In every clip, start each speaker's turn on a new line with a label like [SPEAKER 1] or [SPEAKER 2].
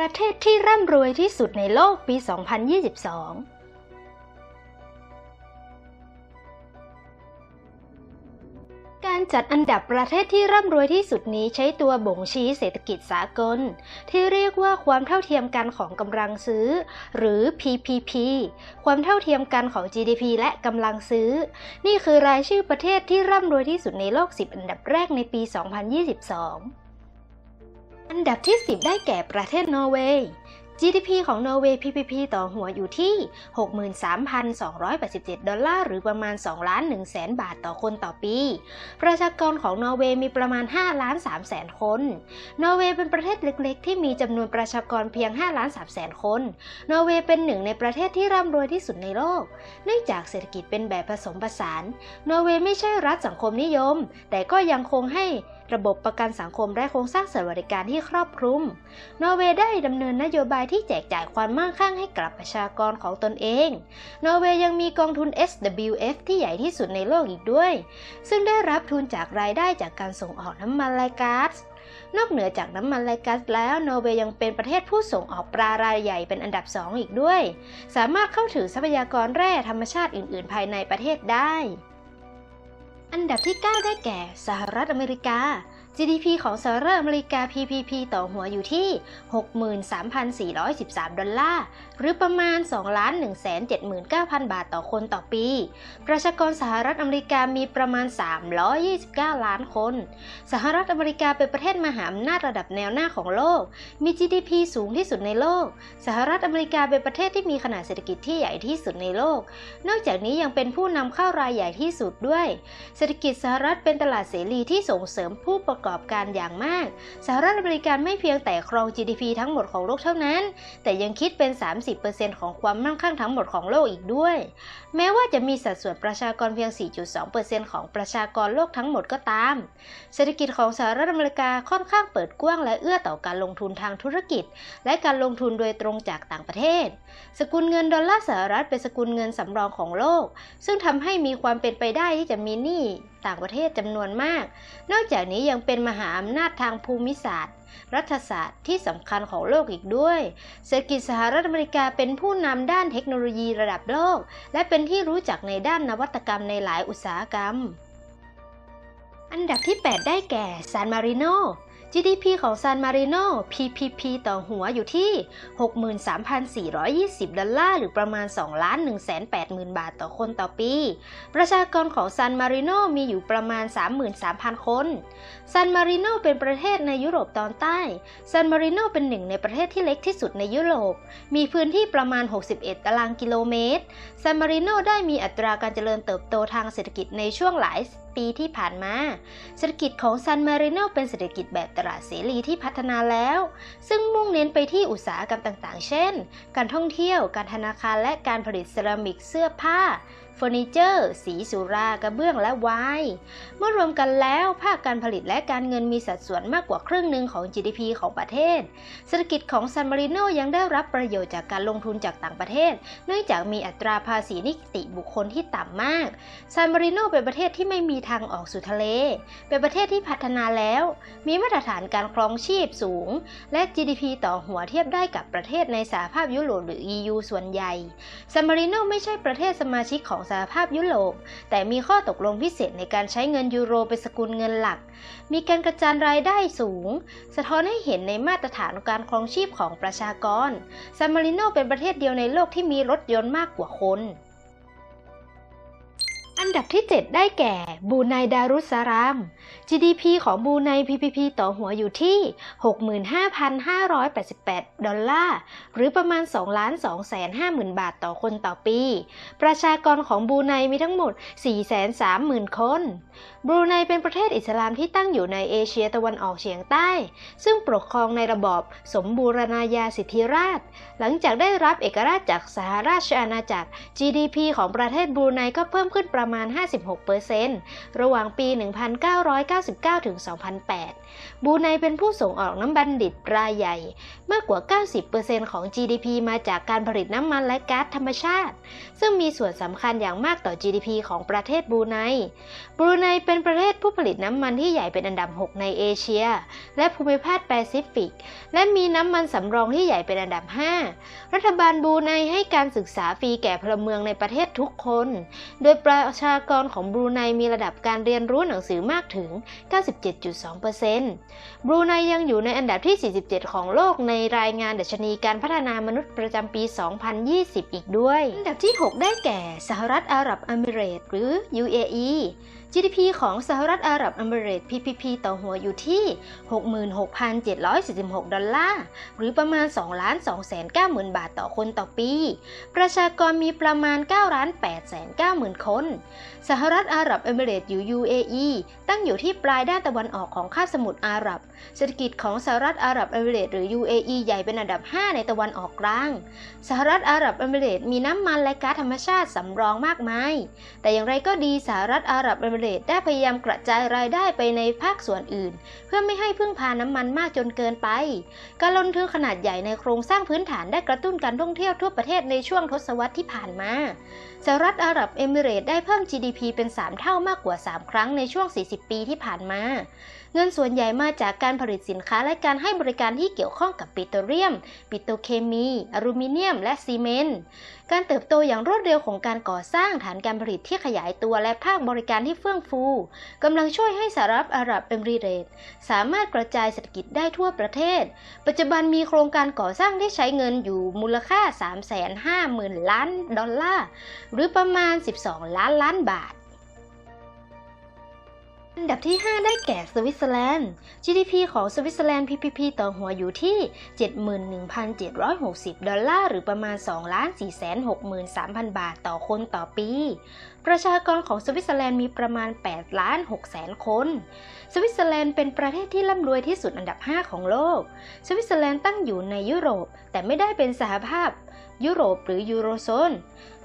[SPEAKER 1] ประเทศที่ร่ำรวยที่สุดในโลกปี 2022การจัดอันดับประเทศที่ร่ำรวยที่สุดนี้ใช้ตัวบ่งชี้เศรษฐกิจสากล ที่เรียกว่าความเท่าเทียมกันของกำลังซื้อ หรือ PPP ความเท่าเทียมกันของ GDP และกำลังซื้อ นี่คือรายชื่อประเทศที่ร่ำรวยที่สุดในโลก 10 อันดับแรกในปี 2022 อันดับที่ 10 ได้แก่ประเทศนอร์เวย์ GDP ของนอร์เวย์ PPP ต่อหัวอยู่ที่ 63,287 ดอลลาร์ หรือประมาณ2ล้าน1แสนบาทต่อคนต่อปี ประชากรของนอร์เวย์มีประมาณ5ล้าน3แสนคน นอร์เวย์เป็นประเทศเล็ก ๆ ที่มีจำนวนประชากรเพียง5ล้าน3แสนคน นอร์เวย์เป็นหนึ่งในประเทศที่ร่ำรวยที่สุดในโลก เนื่องจากเศรษฐกิจเป็นแบบผสมผสาน นอร์เวย์ไม่ใช่รัฐสังคมนิยม แต่ก็ยังคงให้ระบบประกันสังคมและโครงสร้างสวัสดิการที่ครอบคลุม นอร์เวย์ได้ดำเนินนโยบายที่แจกจ่ายความมั่งคั่งให้กับประชากรของตนเอง นอร์เวย์ยังมีกองทุน SWF ที่ใหญ่ที่สุดในโลกอีกด้วย ซึ่งได้รับทุนจากรายได้จากการส่งออกน้ำมันไลก๊าซนอกเหนือจากน้ำมันไลก๊าซแล้ว นอร์เวย์ยังเป็นประเทศผู้ส่งออกปลารายใหญ่เป็นอันดับ 2 อีกด้วย สามารถเข้าถึงทรัพยากรแร่ธรรมชาติอื่น ๆ ภายในประเทศได้ อันดับที่ 9 ได้แก่สหรัฐอเมริกา GDP ของสหรัฐอเมริกา PPP ต่อหัวอยู่ที่ 63,413 ดอลลาร์ หรือประมาณ 2,179,000 บาทต่อคนต่อปี ประชากรสหรัฐอเมริกามีประมาณ 329 ล้านคน สหรัฐอเมริกาเป็นประเทศมหาอำนาจระดับแนวหน้าของโลก มี GDP สูงที่สุดในโลก สหรัฐอเมริกาเป็นประเทศที่มีขนาดเศรษฐกิจที่ใหญ่ที่สุดในโลก นอกจากนี้ยังเป็นผู้นำเข้ารายใหญ่ที่สุดด้วย เศรษฐกิจสหรัฐเป็นตลาดเสรีที่ส่งเสริมผู้ประกอบการอย่างมาก สหรัฐอเมริกาไม่เพียงแต่ครอง GDP ทั้งหมดของโลกเท่านั้น แต่ยังคิดเป็น 30%ของความมั่งคั่งทั้งหมดของโลกอีกด้วย แม้ว่าจะมีสัดส่วนประชากรเพียง 4.2%ของประชากรโลกทั้งหมดก็ตาม เศรษฐกิจของสหรัฐอเมริกาค่อนข้างเปิดกว้างและเอื้อต่อการลงทุนทางธุรกิจ และการลงทุนโดยตรงจากต่างประเทศ สกุลเงินดอลลาร์สหรัฐเป็นสกุลเงินสำรองของโลก ซึ่งทำให้มีความเป็นไปได้ที่จะมีหนี้ ต่างประเทศจำนวนมาก นอกจากนี้ยังเป็นมหาอำนาจทางภูมิศาสตร์ รัฐศาสตร์ที่สำคัญของโลกอีกด้วย เศรษฐกิจสหรัฐอเมริกาเป็นผู้นำด้านเทคโนโลยีระดับโลก และเป็นที่รู้จักในด้านนวัตกรรมในหลายอุตสาหกรรม อันดับที่ 8 ได้แก่ซานมาริโน GDP ของซานมาริโน PPP ต่อหัวอยู่ที่ 63,420 ดอลลาร์ หรือประมาณ2 1 8 0 0 0 0 บาทต่อคนต่อปี ประชากรของซานมาริโนมีอยู่ประมาณ 33,000 คน ซานมาริโนเป็นประเทศในยุโรปตอนใต้ ซานมาริโนเป็นหนึ่งในประเทศที่เล็กที่สุดในยุโรป มีพื้นที่ประมาณ 61 ตารางกิโลเมตร ซานมาริโนได้มีอัตราการเจริญเติบโตทางเศรษฐกิจในช่วงหลายปีที่ผ่านมา เศรษฐกิจของซานมาริโนเป็นเศรษฐกิจแบบตลาดเสรีที่พัฒนาแล้ว ซึ่งมุ่งเน้นไปที่อุตสาหกรรมต่างๆ เช่น การท่องเที่ยว การธนาคารและการผลิตเซรามิกเสื้อผ้า เฟอร์นิเจอร์ สีสุรากระเบื้องและไวน์เมื่อรวมกันแล้วภาคการผลิตและการเงินมีสัดส่วนมากกว่าครึ่งหนึ่งของ GDP ของประเทศ เศรษฐกิจของซานมาริโนยังได้รับประโยชน์จากการลงทุนจากต่างประเทศ เนื่องจากมีอัตราภาษีนิติบุคคลที่ต่ำมากซานมาริโนเป็นประเทศที่ไม่มีทางออกสู่ทะเล เป็นประเทศที่พัฒนาแล้ว มีมาตรฐานการครองชีพสูง และ GDP ต่อหัวเทียบได้กับประเทศในสหภาพยุโรปหรือ EU ส่วนใหญ่ซานมาริโนไม่ใช่ประเทศสมาชิกของสหภาพยุโรป แต่มีข้อตกลงพิเศษในการใช้เงินยูโรเป็นสกุลเงินหลัก มีการกระจายรายได้สูง สะท้อนให้เห็นในมาตรฐานการครองชีพของประชากรซานมาริโนเป็นประเทศเดียวในโลกที่มีรถยนต์มากกว่าคน อันดับที่ 7 ได้แก่บูไนดารุสสลาม GDP ของบูไน PPP ต่อหัวอยู่ที่ 65,588 ดอลลาร์ หรือประมาณ 2 2 5 0 0 0 0 บาทต่อคนต่อปี ประชากรของบูไนมีทั้งหมด 430,000 คน บูไนเป็นประเทศอิสลามที่ตั้งอยู่ในเอเชียตะวันออกเฉียงใต้ ซึ่งปกครองในระบอบสมบูรณาญาสิทธิราช หลังจากได้รับเอกราชจากสหราชอาณาจักร GDP ของประเทศบูไนก็เพิ่มขึ้นประมาณมาณ 56%ระหว่างปี 1999 ถึง 2008 บูไนเป็นผู้ส่งออกน้ำบัณฑิตรายใหญ่ มากกว่า 90%ของ GDP มาจากการผลิตน้ำมันและก๊าซธรรมชาติ ซึ่งมีส่วนสำคัญอย่างมากต่อ GDP ของประเทศบูไน บูไนเป็นประเทศผู้ผลิตน้ำมันที่ใหญ่เป็นอันดับ 6 ในเอเชีย และภูมิภาคแปซิฟิก และมีน้ำมันสำรองที่ใหญ่เป็นอันดับ 5 รัฐบาลบูไนให้การศึกษาฟรีแก่พลเมืองในประเทศทุกคน โดยประชากรของบรูไนมีระดับการเรียนรู้หนังสือมากถึง 97.2%บรูไนยังอยู่ในอันดับที่ 47 ของโลกในรายงานดัชนีการพัฒนามนุษย์ประจำปี 2020 อีกด้วย อันดับที่ 6 ได้แก่สหรัฐอาหรับอเมิเรตส์หรือ UAE GDP ของสหรัฐอาหรับอเมิเรตส์ PPP ต่อหัวอยู่ที่ 66,746 ดอลลาร์ หรือประมาณ2ล้าน2แสน9หมื่นบาทต่อคนต่อปี ประชากรมีประมาณ9ล้าน8แสน9หมื่นคนสหรัฐอาหรับเอมิเรตส์อยู่ UAE ตั้งอยู่ที่ปลายด้านตะวันออกของคาบสมุทรอาหรับ เศรษฐกิจของสหรัฐอาหรับเอมิเรตส์หรือ UAE ใหญ่เป็นอันดับ 5 ในตะวันออกกลาง สหรัฐอาหรับเอมิเรตส์มีน้ำมันและก๊าซธรรมชาติสำรองมากมาย แต่อย่างไรก็ดีสหรัฐอาหรับเอมิเรตส์ได้พยายามกระจายรายได้ไปในภาคส่วนอื่น เพื่อไม่ให้พึ่งพาน้ำมันมากจนเกินไป การลงทุนขนาดใหญ่ในโครงสร้างพื้นฐานได้กระตุ้นการท่องเที่ยวทั่วประเทศในช่วงทศวรรษที่ผ่านมา สหรัฐอาหรับเอมิเรต์ได้เพิ่ม GDP เป็น 3 เท่ามากกว่า 3 ครั้งในช่วง 40 ปีที่ผ่านมา เงินส่วนใหญ่มาจากการผลิตสินค้าและการให้บริการที่เกี่ยวข้องกับปิโตรเลียม ปิโตรเคมี อลูมิเนียม และซีเมนต์ การเติบโตอย่างรวดเร็วของการก่อสร้างฐานการผลิตที่ขยายตัวและภาคบริการที่เฟื่องฟูกำลังช่วยให้สหรัฐอาหรับเอมิเรตสามารถกระจายเศรษฐกิจได้ทั่วประเทศ ปัจจุบันมีโครงการก่อสร้างที่ใช้เงินอยู่มูลค่า 350,000 ล้านดอลลาร์ หรือประมาณ 12 ล้านล้านบาท อันดับที่ 5 ได้แก่สวิตเซอร์แลนด์ GDP ของสวิตเซอร์แลนด์ PPP ต่อหัวอยู่ที่ 71,760 ดอลลาร์ หรือประมาณ 2,463,000 บาทต่อคนต่อปี ประชากรของสวิตเซอร์แลนด์มีประมาณ8ล้าน6แสนคน สวิตเซอร์แลนด์เป็นประเทศที่ร่ำรวยที่สุดอันดับ 5 ของโลก สวิตเซอร์แลนด์ตั้งอยู่ในยุโรป แต่ไม่ได้เป็นสหภาพ ยุโรปหรือยูโรโซน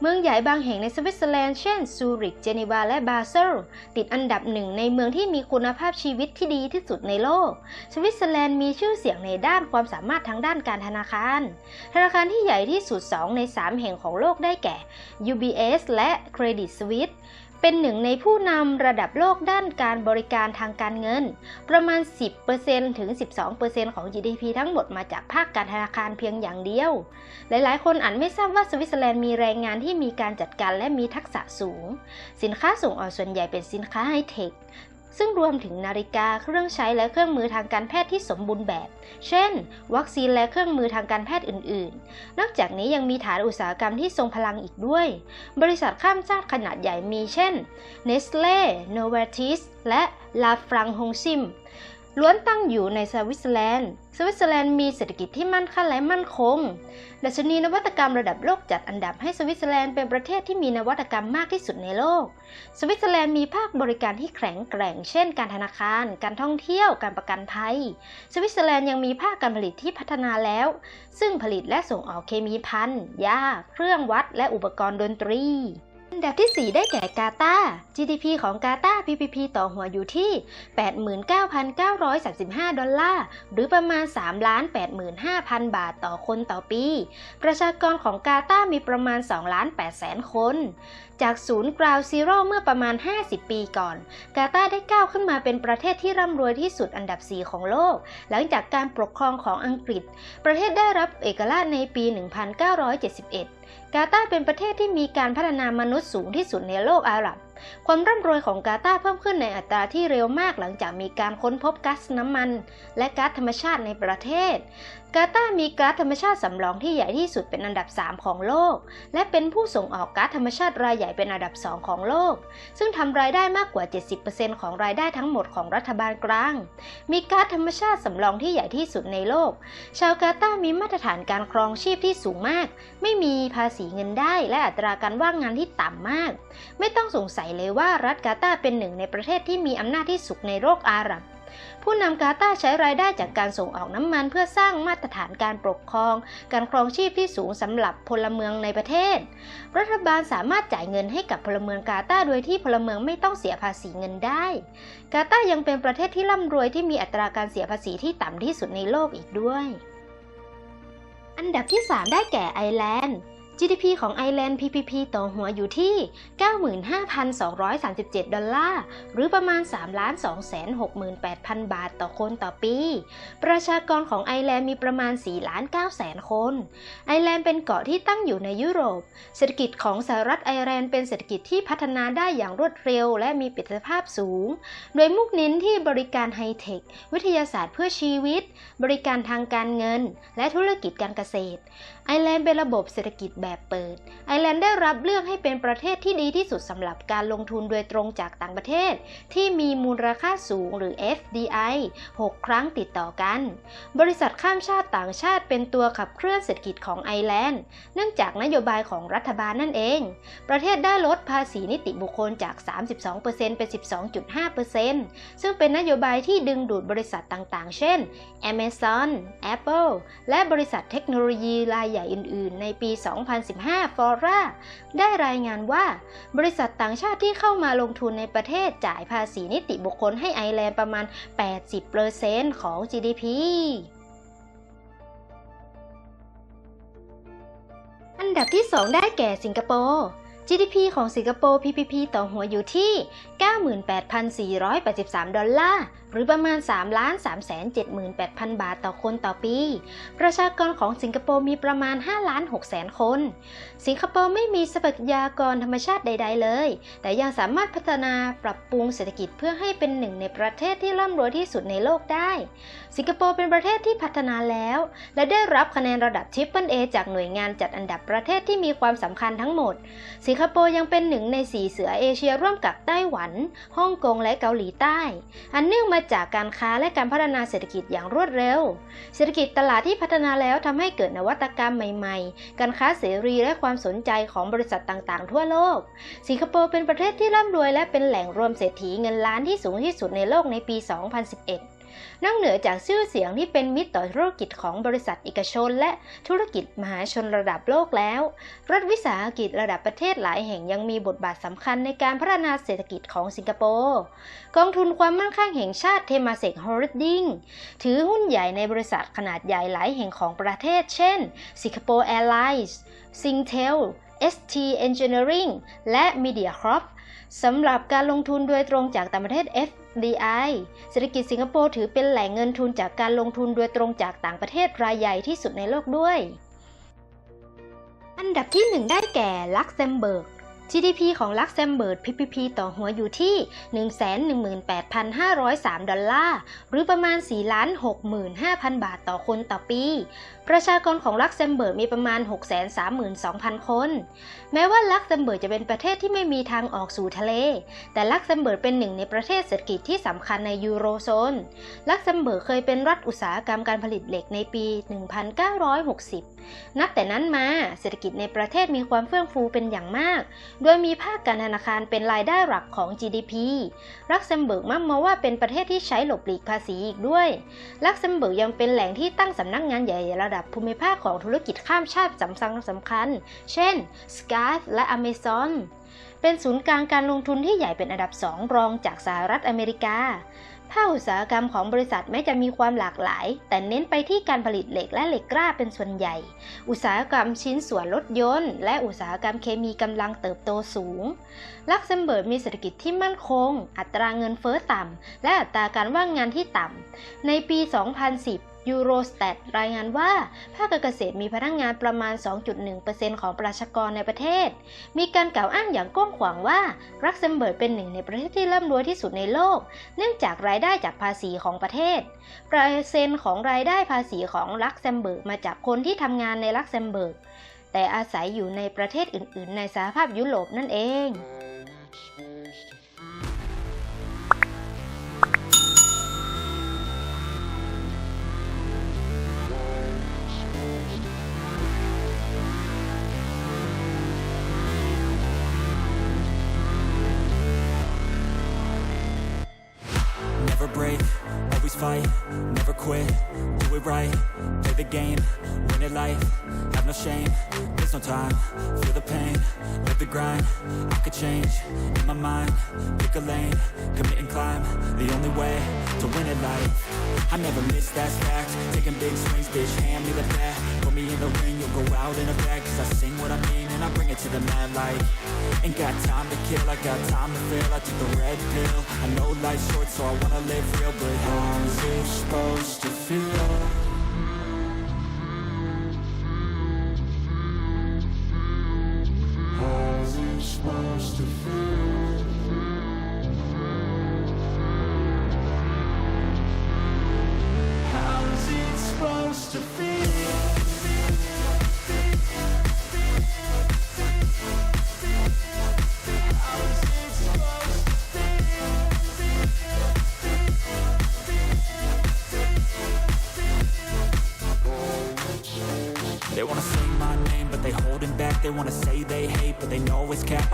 [SPEAKER 1] เมืองใหญ่บางแห่งในสวิตเซอร์แลนด์เช่นซูริก เจนีวา และบาเซลติดอันดับหนึ่งในเมืองที่มีคุณภาพชีวิตที่ดีที่สุดในโลก สวิตเซอร์แลนด์มีชื่อเสียงในด้านความสามารถทางด้านการธนาคาร ธนาคารที่ใหญ่ที่สุด 2 ใน 3 แห่งของโลกได้แก่ UBS และ Credit Suisse เป็นหนึ่งในผู้นำระดับโลกด้านการบริการทางการเงิน ประมาณ 10%ถึง 12%ของ GDP ทั้งหมดมาจากภาคการธนาคารเพียงอย่างเดียว หลายๆ คนอาจไม่ทราบว่าสวิตเซอร์แลนด์มีแรงงานที่มีการจัดการและมีทักษะสูง สินค้าส่งออกส่วนใหญ่เป็นสินค้าไฮเทค ซึ่งรวมถึงนาฬิกาเครื่องใช้และเครื่องมือทางการแพทย์ที่สมบูรณ์แบบ เช่น วัคซีนและเครื่องมือทางการแพทย์อื่น ๆ นอกจากนี้ยังมีฐานอุตสาหกรรมที่ทรงพลังอีกด้วย บริษัทข้ามชาติขนาดใหญ่มีเช่น Nestle, Novartis และ La f r a n c o s i m ล้วนตั้งอยู่ในสวิตเซอร์แลนด์ สวิตเซอร์แลนด์มีเศรษฐกิจที่มั่นคงและมั่นคง ดัชนีนวัตกรรมระดับโลกจัดอันดับให้สวิตเซอร์แลนด์เป็นประเทศที่มีนวัตกรรมมากที่สุดในโลก สวิตเซอร์แลนด์มีภาคบริการที่แข็งแกร่ง เช่น การธนาคาร การท่องเที่ยว การประกันภัย สวิตเซอร์แลนด์ยังมีภาคการผลิตที่พัฒนาแล้ว ซึ่งผลิตและส่งออกเคมีภัณฑ์ยาเครื่องวัด และอุปกรณ์ดนตรี นดับที่ 4 ได้แก่กาตาร์ GDP ของกาตาร์ PPP ต่อหัวอยู่ที่ 89,935 ดอลลาร์ หรือประมาณ3,85,000 บาทต่อคนต่อปี ประชากรของกาตาร์มีประมาณ2,800,000คน จากศูนย์กราวซีโร่เมื่อประมาณ 50 ปีก่อน กาตาร์ได้ก้าวขึ้นมาเป็นประเทศที่ร่ำรวยที่สุดอันดับ 4 ของโลก หลังจากการปกครองของอังกฤษ ประเทศได้รับเอกราชในปี 1971 กาตาร์เป็นประเทศที่มีการพัฒนามนุษย์สูงที่สุดในโลกอาหรับ ความร่ำรวยของกาตาร์เพิ่มขึ้นในอัตราที่เร็วมากหลังจากมีการค้นพบก๊าซน้ำมัน และก๊าซธรรมชาติในประเทศ กาตาร์มีก๊าซธรรมชาติสำรองที่ใหญ่ที่สุดเป็นอันดับ 3 ของโลก และเป็นผู้ส่งออกก๊าซธรรมชาติรายใหญ่เป็นอันดับ 2 ของโลก ซึ่งทำรายได้มากกว่า 70%ของรายได้ทั้งหมดของรัฐบาลกลาง มีก๊าซธรรมชาติสำรองที่ใหญ่ที่สุดในโลก ชาวกาตาร์มีมาตรฐานการครองชีพที่สูงมาก ไม่มีภาษีเงินได้ และอัตราการว่างงานที่ต่ำมาก ไม่ต้องสงสัยเลยว่ารัฐกาตาเป็นหนึ่งในประเทศที่มีอำนาจที่สุดในโลกอาหรับ ผู้นำกาตาใช้รายได้จากการส่งออกน้ำมันเพื่อสร้างมาตรฐานการปกครอง การครองชีพที่สูงสำหรับพลเมืองในประเทศ รัฐบาลสามารถจ่ายเงินให้กับพลเมืองกาตาโดยที่พลเมืองไม่ต้องเสียภาษีเงินได้ กาตายังเป็นประเทศที่ร่ำรวยที่มีอัตราการเสียภาษีที่ต่ำที่สุดในโลกอีกด้วย อันดับที่ 3 ได้แก่ไอร์แลนด์ GDP ของไอร์แลนด์ PPP ต่อหัวอยู่ที่ 95,237 ดอลลาร์ หรือประมาณ 3,268,000 บาทต่อคนต่อปี ประชากรของไอร์แลนด์มีประมาณ4,9แสนคน ไอร์แลนด์เป็นเกาะที่ตั้งอยู่ในยุโรป เศรษฐกิจของสหรัฐไอร์แลนด์เป็นเศรษฐกิจที่พัฒนาได้อย่างรวดเร็ว และมีประสิทธิภาพสูง โดยมุ่งเน้นที่บริการไฮเทค วิทยาศาสตร์เพื่อชีวิต บริการทางการเงิน และธุรกิจการเกษตร ไอร์แลนด์เป็นระบบเศรษฐกิจแบบเปิด ไอร์แลนด์ได้รับเลือกให้เป็นประเทศที่ดีที่สุดสำหรับการลงทุนโดยตรงจากต่างประเทศ ที่มีมูลค่าสูงหรือ FDI 6 ครั้งติดต่อกัน บริษัทข้ามชาติต่างชาติเป็นตัวขับเคลื่อนเศรษฐกิจของไอร์แลนด์ เนื่องจากนโยบายของรัฐบาลนั่นเอง ประเทศได้ลดภาษีนิติบุคคลจาก 32%เป็น 12.5%ซึ่งเป็นนโยบายที่ดึงดูดบริษัทต่างๆ เช่น Amazon Apple และบริษัทเทคโนโลยีรายใหญ่อื่น ๆ ในปี 2 0 2015 ฟอร่าได้รายงานว่า บริษัทต่างชาติที่เข้ามาลงทุนในประเทศจ่ายภาษีนิติบุคคลให้ไอร์แลนด์ประมาณ 80%ของ GDP อันดับที่ 2 ได้แก่สิงคโปร์ GDP ของสิงคโปร์ PPP ต่อหัวอยู่ที่ 98,483 ดอลลาร์ หรือประมาณ 3 378,000 บาทต่อคนต่อปี ประชากรของสิงคโปร์มีประมาณ 5 ล้าน6แสนคน สิงคโปร์ไม่มีทรัพยากรธรรมชาติใด ๆ เลย แต่ยังสามารถพัฒนาปรับปรุงเศรษฐกิจเพื่อให้เป็นหนึ่งในประเทศที่ร่ำรวยที่สุดในโลกได้ สิงคโปร์เป็นประเทศที่พัฒนาแล้ว และได้รับคะแนนระดับ Triple A จากหน่วยงานจัดอันดับประเทศที่มีความสำคัญทั้งหมด สิงคโปร์ยังเป็นหนึ่งในสีเสือเอเชียร่วมกับไต้หวัน ฮ่องกงและเกาหลีใต้ อันเนื่องมาจากการค้าและการพัฒนาเศรษฐกิจอย่างรวดเร็ว เศรษฐกิจตลาดที่พัฒนาแล้วทำให้เกิดนวัตกรรมใหม่ๆ การค้าเสรีและความสนใจของบริษัทต่างๆ ทั่วโลก สิงคโปร์เป็นประเทศที่ร่ำรวยและเป็นแหล่งรวมเศรษฐีเงินล้านที่สูงที่สุดในโลกในปี 2011 นอกเหนือจากชื่อเสียงที่เป็นมิตรต่อธุรกิจของบริษัทเอกชน และธุรกิจมหาชนระดับโลกแล้ว รัฐวิสาหกิจระดับประเทศหลายแห่งยังมีบทบาทสำคัญในการพัฒนาเศรษฐกิจของสิงคโปร์ กองทุนความมั่นคงแห่งชาติเทมาเซกฮอลดิ้งถือหุ้นใหญ่ในบริษัทขนาดใหญ่หลายแห่งของประเทศ เช่นสิงคโปร์แอร์ไลน์ซิงเทล ST Engineering และ MediaCorp สำหรับการลงทุนโดยตรงจากต่างประเทศ FDI เศรษฐกิจสิงคโปร์ถือเป็นแหล่งเงินทุนจากการลงทุนโดยตรงจากต่างประเทศรายใหญ่ที่สุดในโลกด้วย อันดับที่ 1 ได้แก่ลักเซมเบิร์ก GDP ของลักเซมเบิร์ก PPP ต่อหัวอยู่ที่ 118,503 ดอลลาร์ หรือประมาณ4,65,000 บาทต่อคนต่อปี ประชากรของลักเซมเบิร์กมีประมาณ 632,000 คน แม้ว่าลักเซมเบิร์กจะเป็นประเทศที่ไม่มีทางออกสู่ทะเล แต่ลักเซมเบิร์กเป็นหนึ่งในประเทศเศรษฐกิจที่สำคัญในยูโรโซน ลักเซมเบิร์กเคยเป็นรัฐอุตสาหกรรมการผลิตเหล็กในปี 1960 นับแต่นั้นมาเศรษฐกิจในประเทศมีความเฟื่องฟูเป็นอย่างมากโดยมีภาคการธนาคารเป็นรายได้หลักของ GDP ลักเซมเบิร์กมักมองว่าเป็นประเทศที่ใช้หลบหลีกภาษีอีกด้วย ลักเซมเบิร์กยังเป็นแหล่งที่ตั้งสำนักงานใหญ่ระดับภูมิภาคของธุรกิจข้ามชาติสำคัญสำคัญ เช่น Skype และ Amazon เป็นศูนย์กลางการลงทุนที่ใหญ่เป็นอันดับสองรองจากสหรัฐอเมริกา ภาคอุตสาหกรรมของบริษัทแม้จะมีความหลากหลาย แต่เน้นไปที่การผลิตเหล็กและเหล็กกล้าเป็นส่วนใหญ่ อุตสาหกรรมชิ้นส่วนรถยนต์ และอุตสาหกรรมเคมีกำลังเติบโตสูง ลักเซมเบิร์กมีเศรษฐกิจที่มั่นคง อัตราเงินเฟ้อต่ำ และอัตราการว่างงานที่ต่ำ ในปี 2010 ยูโรส t ต t รายงานว่า ภาคเกษตรมีพนักงงานประมาณ 2.1%ของประชากรในประเทศ มีการกล่าวอ้างอย่างกว้างขวางว่าลักเซมเบิร์กเป็นหนึ่งในประเทศที่ร่ำรวยที่สุดในโลก เนื่องจากรายได้จากภาษีของประเทศ เปอร์เซ็นต์ของรายได้ภาษีของลักเซมเบิร์กมาจากคนที่ทำงานในลักเซมเบิร์ก แต่อาศัยอยู่ในประเทศอื่น ๆ ในสหภาพยุโรปนั่นเอง
[SPEAKER 2] shame, there's no time, feel the pain, live the grind, I could change, in my mind, pick a lane, commit and climb, the only way to win it life, I never miss that fact, taking big swings, bitch, hand me the bat, put me in the ring, you'll go out in a bag, cause I sing what I mean and I bring it to the mad light, ain't got time to kill, I got time to feel, I took the red pill, I know life's short so I wanna live real, but how's it supposed to feel?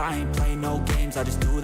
[SPEAKER 2] I ain't playing no games. I just do that.